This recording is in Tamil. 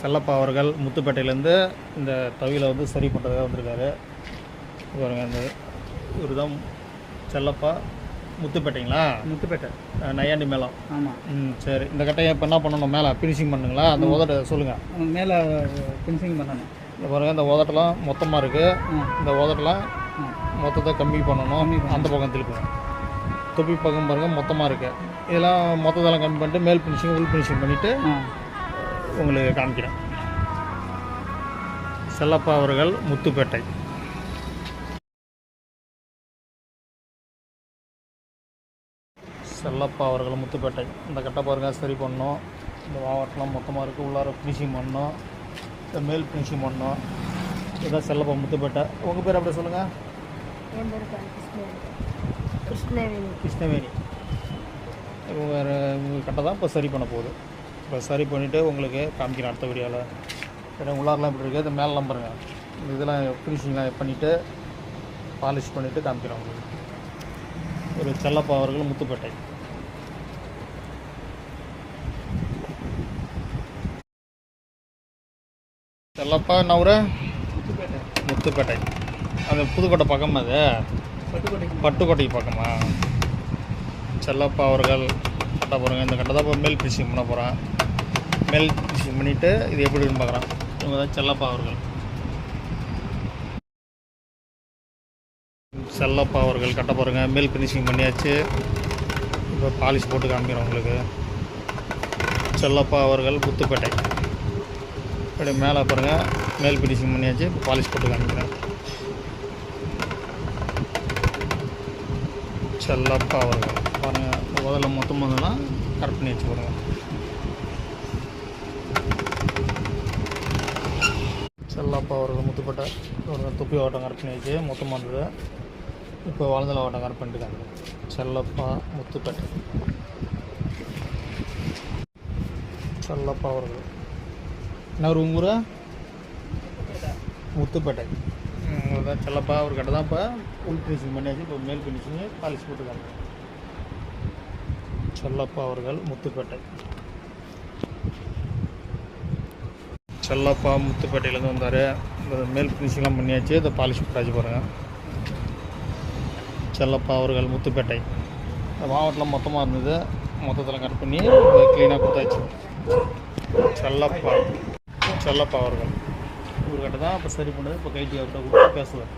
செல்லப்பா அவர்கள் முத்துப்பேட்டையிலேருந்து இந்த தவியில் வந்து சரி பண்ணுறதுக்காக வந்திருக்காரு. பாருங்க இந்த இவர் தான் செல்லப்பா. முத்துப்பேட்டைங்களா? முத்துப்பேட்டை. நையாண்டி மேளம். ஆமாம் ம் சரி. இந்த கட்டையை இப்போ என்ன பண்ணணும்? மேலே ஃபினிஷிங் பண்ணுங்களா? அந்த உதட்டை சொல்லுங்கள் மேலே ஃபினிஷிங் பண்ணணும். இந்த பாருங்கள் இந்த உதட்டெல்லாம் மொத்தமாக இருக்குது இந்த உதட்டெல்லாம் மொத்தத்தை கம்மி பண்ணணும். அந்த பக்கம் திருப்புங்க தொப்பி பக்கம் பாருங்கள் மொத்தமாக இருக்குது இதெல்லாம் மொத்தத்தெல்லாம் கம்மி பண்ணிட்டு மேல் ஃபினிஷிங் உள் ஃபினிஷிங் பண்ணிவிட்டு உங்களுக்கு காமிக்கிறேன். செல்லப்பா அவர்கள் முத்துப்பேட்டை. செல்லப்பா அவர்கள் முத்துப்பேட்டை. இந்த கட்டை பாருங்க சரி பண்ணோம். இந்த மாவட்டம்லாம் மொத்தமாக இருக்குது உள்ளார ஃபினிஷிங் பண்ணோம். இந்த மேல் ஃபினிஷிங் பண்ணோம். இதுதான் செல்லப்பா முத்துப்பேட்டை. உங்கள் பேர் அப்படியே சொல்லுங்கள் கிருஷ்ணவேணி. கிருஷ்ணவேணி. உங்கள் கட்டை தான் இப்போ சரி பண்ண போகுது. இப்போ சரி பண்ணிவிட்டு உங்களுக்கு காமிக்கிறேன் அடுத்த வீடியோவில். சரி உள்ளாரெலாம் இப்படி இருக்குது மேலெலாம் பாருங்கள் இந்த இதெல்லாம் ஃபினிஷிங்லாம் பண்ணிவிட்டு பாலிஷ் பண்ணிவிட்டு காமிக்கிறேன் உங்களுக்கு. ஒரு செல்லப்பா அவர்கள் முத்துப்பேட்டை. செல்லப்பா என்ன ஊர்? முத்துப்பேட்டை. அந்த புதுக்கோட்டை பக்கம் அது? பட்டுக்கோட்டை பட்டுக்கோட்டை பக்கமா? செல்லப்பா அவர்கள் கட்ட போகிறோங்க இந்த கட்டை தான் இப்போ மேல் ஃபினிஷிங் பண்ண போகிறேன் மேல் ஃபினிஷிங் பண்ணிவிட்டு இது எப்படி இருக்குன்னு பார்க்குறேன். இவங்க தான் செல்லப்பா அவர்கள். செல்லப்பா அவர்கள் கட்ட போகிறோங்க மேல் ஃபினிஷிங் பண்ணியாச்சு. இப்போ பாலிஷ் போட்டு காமிக்கிறோம் உங்களுக்கு. செல்லப்பா அவர்கள் புத்துப்பேட்டை இப்படி மேலே பாருங்கள் மேல் ஃபினிஷிங் பண்ணியாச்சு. இப்போ பாலிஷ் போட்டு காமிக்கிறேன். செல்லப்பா அவர்கள். பாருங்கள் முதல்ல மொத்தம் முதல்லாம் கரெக்ட் பண்ணி வச்சு பாருங்க. செல்லப்பா அவர்கள் முத்துப்பட்ட. ஒரு துப்பி ஓட்டம் கரெக்ட் பண்ணி வச்சு மொத்தமாக இருந்தது. இப்போ வளர்ந்தல ஓட்டம் கரெக்ட் பண்ணிட்டுருக்காங்க செல்லப்பா முத்துப்பேட்டை. செல்லப்பா அவர்கள் என்ன ஒரு ஊரா? முத்துப்பேட்டை. செல்லப்பா ஒரு கடை தான் இப்போ உள் ஃபினிஷிங் பண்ணியாச்சு இப்போ மேல் ஃபினிஷிங்கு பாலிஷ் போட்டுருக்காங்க. செல்லப்பா அவர்கள் முத்துப்பேட்டை. செல்லப்பா முத்துப்பேட்டையிலேருந்து வந்தார். இந்த மேல் ஃபினிஷிங்லாம் பண்ணியாச்சு. இதை பாலிஷ் போட்டாச்சு பாருங்கள் செல்லப்பா அவர்கள் முத்துப்பேட்டை. இந்த மாவட்டத்தில் மொத்தமாக இருந்தது. மொத்தத்தில் கட் பண்ணி க்ளீனாக கொடுத்தாச்சு. செல்லப்பா. செல்லப்பா அவர்கள். இவர்கிட்ட தான் இப்போ சரி பண்ணது. இப்போ கைட்டி அவர்கிட்ட கொடுத்து பேசுவார்.